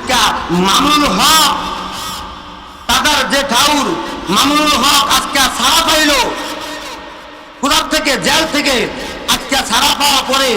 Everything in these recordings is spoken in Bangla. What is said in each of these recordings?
আজকে মামুনুল হক তাদের যে ঠাউর, মামুনুল হক আজকে ছাড়া পাইল। কোথার থেকে, জেল থেকে আজকে ছাড়া পাওয়া পরে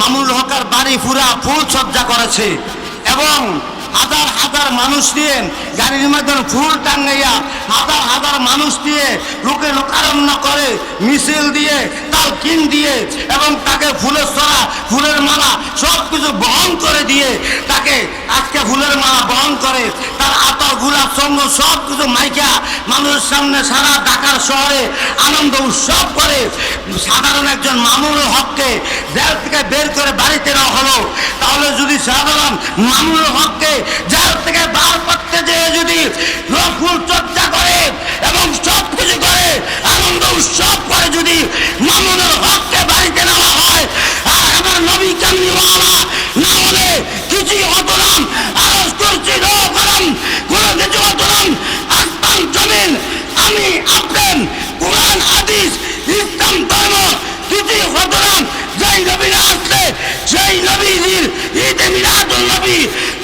মামুনুল হকের বাড়ি পুরা ফুল সজ্জা করেছে এবং হাজার হাজার মানুষ নিয়ে গাড়ির মধ্যে ফুল টাঙ্গাইয়া হাজার হাজার মানুষ দিয়ে লোকে লোকারণ্য করে মিছিল দিয়ে তাল কিন দিয়ে এবং তাকে ফুলের সরা ফুলের মালা সব কিছু বহন করে দিয়ে তাকে আজকে ফুলের মালা বহন করে। তার আতর গুলাব সঙ্গ সব কিছু মাইকা মানুষের সামনে সারা ঢাকার শহরে আনন্দ উৎসব করে। সাধারণ একজন মামুনুল হককে জেল থেকে বের করে বাড়িতে নেওয়া হলো। তাহলে যদি সাধারণ মামুনুল হককে জেল থেকে বার করতে যেয়ে যদি ফুল চর্চা করে যেই নবীরা আসলে সেই নবীজির ঈদে মিলাদুল নবী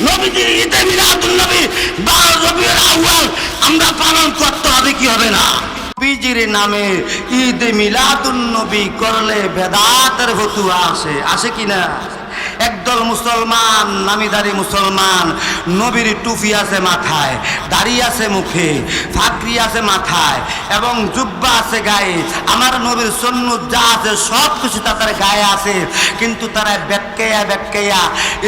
নবীজির ঈদে মিলাদুল নবী বা রবিউল আউয়াল আমরা পালন করতে হবে কি হবে না? নবীজির নামে ঈদ মিলাদুল নবী করলে বেদাতের ফতুয়া আসে আসে কিনা একদল মুসলমান, নামিদারি মুসলমান, নবীর টুপি আছে মাথায়, দাড়ি আছে মুখে, ফাকরি আছে মাথায় এবং জুব্বা আছে গায়ে। আমার নবীর সন্ন্যত যা আছে সব কিছু তাদের গায়ে আছে। কিন্তু তারা ব্যাটকেয়া ব্যাটকেয়া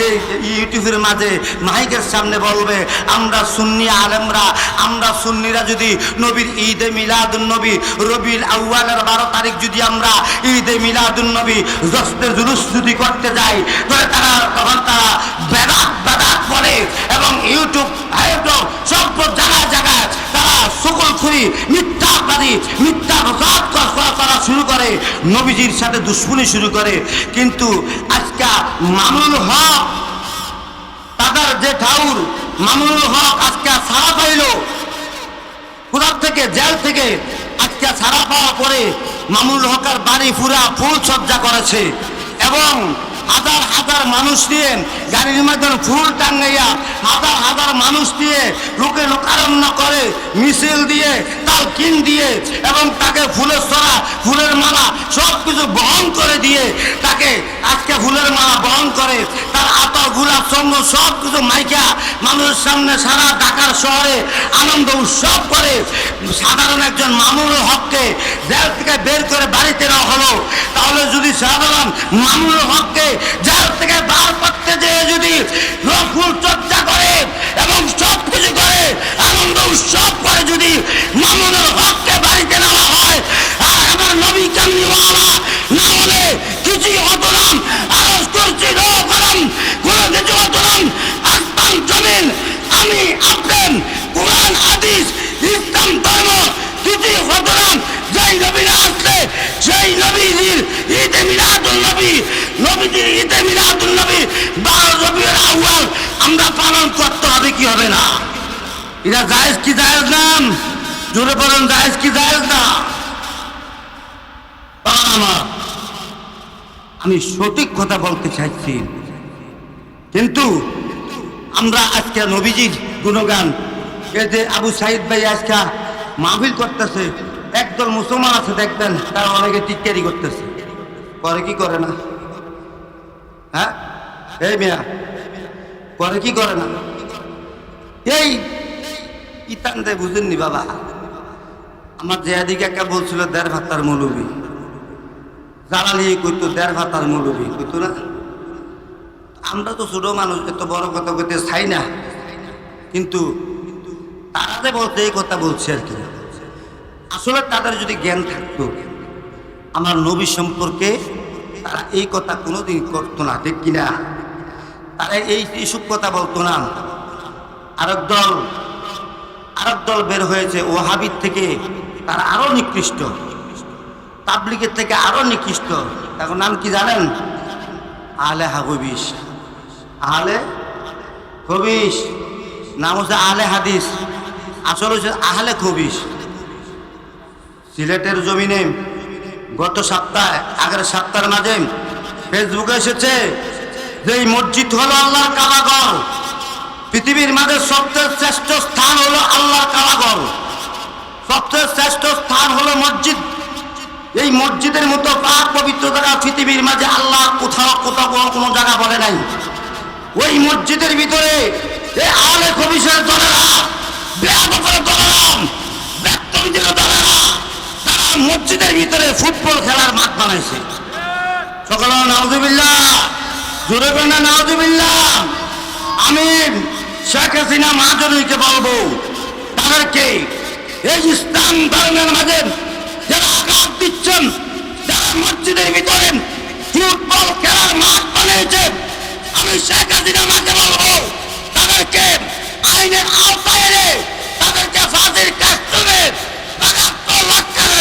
এই ইউটিউবের মাঝে মাইকের সামনে বলবে, আমরা সুন্নি আলেমরা, আমরা সুন্নিরা যদি নবীর ঈদে মিলাদুন নবী রবিল আউয়ালের বারো তারিখ যদি আমরা ঈদে মিলাদুন নবী জস্তের জুলুস যদি করতে যাই তবে তারা তখন তারা বেদাত বেদাত বলে এবং ইউটিউব ইউটিউব সব জায়গায় জায়গায় তারা সকল খুরি মিথ্যাবাদী মিথ্যা প্রচার করা শুরু করে নবীজির সাথে দুশ্মনী শুরু করে কিন্তু আজকে মামুনুল হক তাদের যে ঠাউর মামুনুল হক আজকে ছাড়া পাইল কোথার থেকে জেল থেকে আজকে ছাড়া পাওয়া পরে মামুনুল হকের বাড়ি পুরা ফুল সজ্জা করেছে। এবং হাজার হাজার মানুষ দিয়ে গাড়ির মধ্যে ফুল টাঙ্গাইয়া হাজার হাজার মানুষ দিয়ে লোকে লোকারণ্য করে, মিছিল দিয়ে তাল কিন দিয়ে এবং তাকে ফুলের সরা ফুলের মালা সব কিছু বহন করে দিয়ে তাকে আজকে ফুলের মালা বহন করে। তার আতর গুলাব সঙ্গ সব কিছু মাইকা মানুষের সামনে সারা ঢাকার শহরে আনন্দ উৎসব করে। সাধারণ একজন মামুনুল হককে জেল থেকে বের করে বাড়িতে নেওয়া হলো। তাহলে যদি সাধারণ মামুনুল হককে জেল থেকে বার করতে যেয়ে যদি ফুল চর্চা করে এবং সব কিছু করে, আনন্দ উৎসব করে যদি মামুনুল হককে বাড়িতে নেওয়া হয়, আর আমার নবী কামনিওয়ালা না হলে কিছুই হতো না আরজ করছি নো কোনো কিছু হতো না আসমান জমিন আমি আপনার কোরআন, হাদিস, ইসলাম, ধর্ম কিছুই হতো না, যেই নবীরা আসলে সেই নবীজির ঈদে মিলাদুল নবী নবীজির ঈদে মিলাদুল নবী, বারো রবিউল আউয়াল, আমরা পালন করতে হবে কি হবে না? এটা জায়েজ কি জায়েজ নাম জোরে বলেন, জায়েজ কি জায়েজ না? আমি সঠিক কথা বলতে চাইছি। কিন্তু আমরা আজকে নবীজির গুণগান, এই যে আবু সাইদ ভাই আজকে মাহফিল করতেছে একদল মুসলমান আছে, দেখবেন, তারা অনেকে টিটকারি করতেছে। করে কি করে না? হ্যাঁ? এই মিয়া, করে কি করে না? এই, ইতান দে বুঝেননি বাবা। আমার জেহাদিকে একটা বলছিল, দেড় ভাতার মৌলবী। জ্বালালি কইতো, দেড় ভাতার মৌলবী। কইতো না? আমরা তো ছোট মানুষ, এত বড় কথা কইতে চাই না। কিন্তু তারা যে বলতে এই কথা বলছে আর কি। আসলে তাদের যদি জ্ঞান থাকতো, আমার নবী সম্পর্কে তারা এই কথা কোনোদিন করতো না, ঠিক কিনা? তারা এই এইসব কথা বলতো না। আরেক দল আরেক দল বের হয়েছে ও ওহাবির থেকে তারা আরও নিকৃষ্ট। তাবলিগের থেকে আরও নিকৃষ্ট। এখন নাম কি জানেন? আলে হাবিস আহলে খবিস নাম হচ্ছে আহলে হাদিস। আসল হচ্ছে আহলে খবিস সিলেটের জমিনে গত সপ্তাহে, আগের সপ্তাহের মাঝে ফেসবুকে এসেছে যে মসজিদ হলো আল্লাহর কালাগর পৃথিবীর মাঝে সবচেয়ে শ্রেষ্ঠ স্থান হলো আল্লাহর কালাগর সবচেয়ে শ্রেষ্ঠ স্থান হলো মসজিদ। এই মসজিদের মতো পাক পবিত্র জায়গা পৃথিবীর মাঝে আল্লাহ কোথাও কোথাও কোনো- জায়গা বলে নাই। ওই মসজিদের ভিতরে এই আলে কবিশের দলেরা দলেরা ব্যক্তবিদের দলেরা মসজিদের ভিতরে ফুটবল খেলার মাঠ বানাইছে। সকল নাউজুবিল্লাহ, জোরে না নাউজুবিল্লাহ। আমি শেখ হাসিনা মাহাজনীকে বলব, তাদেরকে এই ইসলাম ধর্মের মাঝে যারা আঘাত দিচ্ছেন, যারা মসজিদের ভিতরে ফুটবল খেলার মাঠ বানিয়েছে, আমি শেখ হাসিনা মাকে বলব, তাদেরকে আইনের আওতায় তাদেরকে ফাঁসির কাস্টমে বাগাত্তর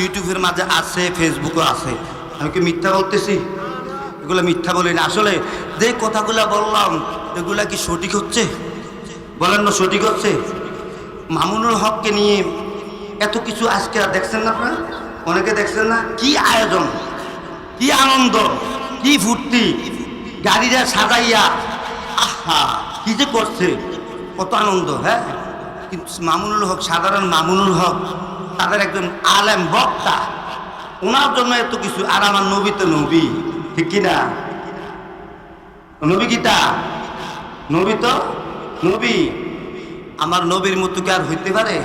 ইউটিউবের মাঝে আছে ফেসবুকও আছে। আমি কি মিথ্যা বলতেছি? এগুলো মিথ্যা বলি না আসলে যে কথাগুলা বললাম, এগুলা কি সঠিক হচ্ছে? বলেন না, সঠিক হচ্ছে? মামুনুল হককে নিয়ে এত কিছু আজকে আর দেখছেন না আপনারা? অনেকে দেখছেন না? কি আয়োজন? কি আনন্দ? কি ফুর্তি? গাড়িরা সাজাইয়া, আহা, কি যে করছে? কত আনন্দ হ্যাঁ? কিন্তু মামুনুল হক, সাধারণ মামুনুল হক তাদের একজন আলেম বক্তা। ওনার জন্য এত কিছু, আর আমার নবী তো নবী, ঠিক কিনা নবী গীতা নবী তো নবী। আমার নবীর মতো কি আর হইতে পারে?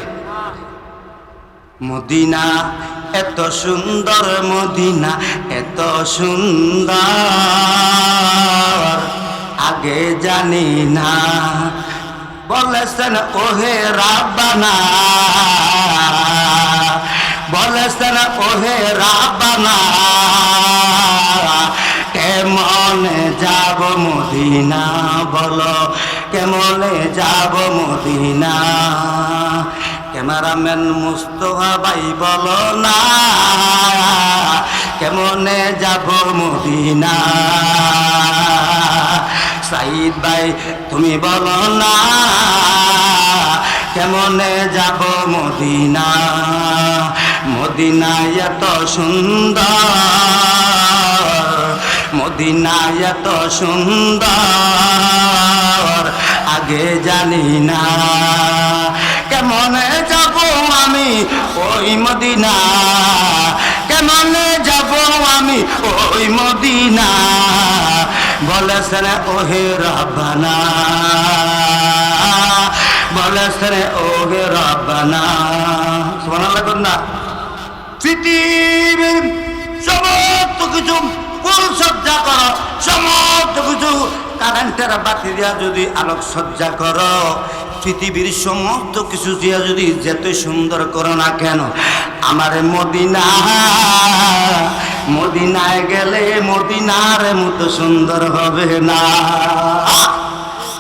মদিনা, এত সুন্দর মদিনা, এত সুন্দর, আগে জানি না। বলেছেন, ওহে রাবানা বলেছেন, ওহে রাবানা কেমনে যাব মদিনা বলো, কেমনে যাব মদিনা? ক্যামেরাম্যান মুস্তফা ভাই বলো না, কেমনে যাব মদিনা? সাইদ ভাই, তুমি বলো না, কেমনে যাব মদিনা? মদিনা এত সুন্দর মদিনা এত সুন্দর, আগে জানি না কেমনে যাব আমি ওই মদিনা, কেমনে যাব আমি ওই মদিনা বলেছেন ওহে রবানা বলেছেন ওহে রবানা শোনা লাগুন না। পৃথিবীর সমস্ত কিছু সজ্জা করো, সমস্ত কিছু কারেন্টের বাতি দিয়া যদি আলোক সজ্জা করো, পৃথিবীর সমস্ত কিছু দিয়া যদি যেত সুন্দর করো না কেন, আমার মদিনা, মদিনায় গেলে মদিনার মতো সুন্দর হবে না।